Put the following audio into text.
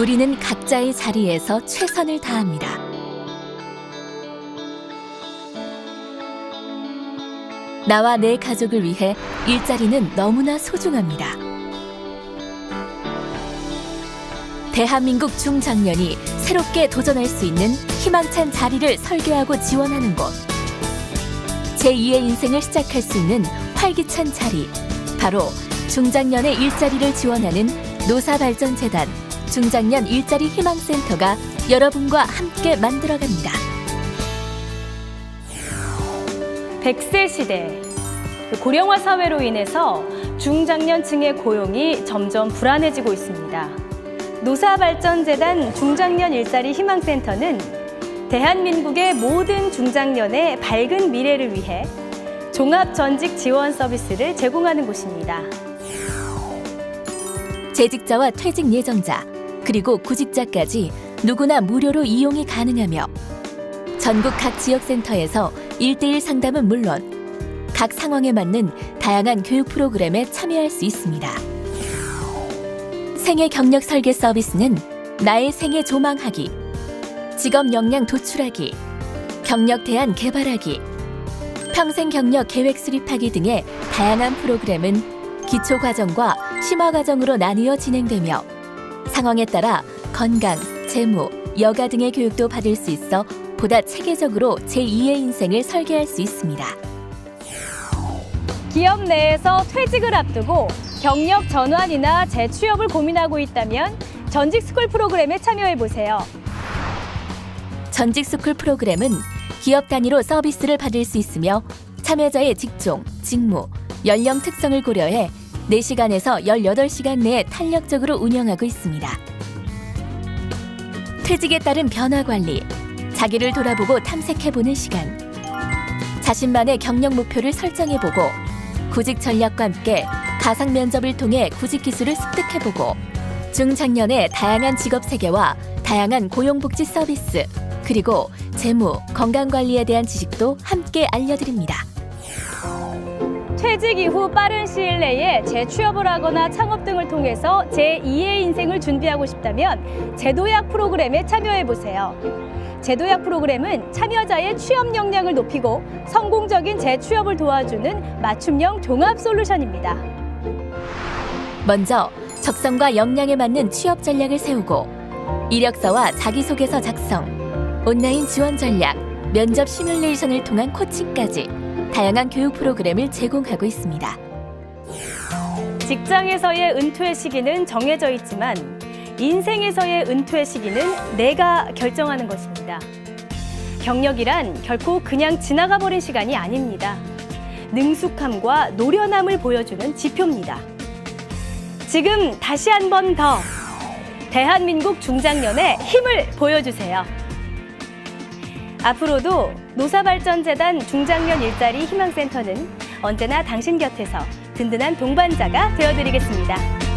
우리는 각자의 자리에서 최선을 다합니다. 나와 내 가족을 위해 일자리는 너무나 소중합니다. 대한민국 중장년이 새롭게 도전할 수 있는 희망찬 자리를 설계하고 지원하는 곳. 제2의 인생을 시작할 수 있는 활기찬 자리. 바로 중장년의 일자리를 지원하는 노사발전재단 중장년 일자리 희망센터가 여러분과 함께 만들어갑니다. 100세 시대 고령화 사회로 인해서 중장년층의 고용이 점점 불안해지고 있습니다. 노사발전재단 중장년 일자리 희망센터는 대한민국의 모든 중장년의 밝은 미래를 위해 종합 전직 지원 서비스를 제공하는 곳입니다. 재직자와 퇴직 예정자, 그리고 구직자까지 누구나 무료로 이용이 가능하며 전국 각 지역센터에서 일대일 상담은 물론 각 상황에 맞는 다양한 교육 프로그램에 참여할 수 있습니다. 생애 경력 설계 서비스는 나의 생애 조망하기, 직업 역량 도출하기, 경력 대안 개발하기, 평생 경력 계획 수립하기 등의 다양한 프로그램은 기초 과정과 심화 과정으로 나뉘어 진행되며 상황에 따라 건강, 재무, 여가 등의 교육도 받을 수 있어 보다 체계적으로 제2의 인생을 설계할 수 있습니다. 기업 내에서 퇴직을 앞두고 경력 전환이나 재취업을 고민하고 있다면 전직 스쿨 프로그램에 참여해 보세요. 전직 스쿨 프로그램은 기업 단위로 서비스를 받을 수 있으며 참여자의 직종, 직무, 연령 특성을 고려해 4시간에서 18시간 내에 탄력적으로 운영하고 있습니다. 퇴직에 따른 변화 관리, 자기를 돌아보고 탐색해보는 시간, 자신만의 경력 목표를 설정해보고 구직 전략과 함께 가상 면접을 통해 구직 기술을 습득해보고 중장년의 다양한 직업 세계와 다양한 고용복지 서비스 그리고 재무, 건강 관리에 대한 지식도 함께 알려드립니다. 퇴직 이후 빠른 시일 내에 재취업을 하거나 창업 등을 통해서 제2의 인생을 준비하고 싶다면 제도약 프로그램에 참여해 보세요. 제도약 프로그램은 참여자의 취업 역량을 높이고 성공적인 재취업을 도와주는 맞춤형 종합 솔루션입니다. 먼저 적성과 역량에 맞는 취업 전략을 세우고 이력서와 자기소개서 작성, 온라인 지원 전략, 면접 시뮬레이션을 통한 코칭까지 다양한 교육 프로그램을 제공하고 있습니다. 직장에서의 은퇴 시기는 정해져 있지만 인생에서의 은퇴 시기는 내가 결정하는 것입니다. 경력이란 결코 그냥 지나가 버린 시간이 아닙니다. 능숙함과 노련함을 보여주는 지표입니다. 지금 다시 한 번 더 대한민국 중장년의 힘을 보여주세요. 앞으로도 노사발전재단 중장년 일자리 희망센터는 언제나 당신 곁에서 든든한 동반자가 되어드리겠습니다.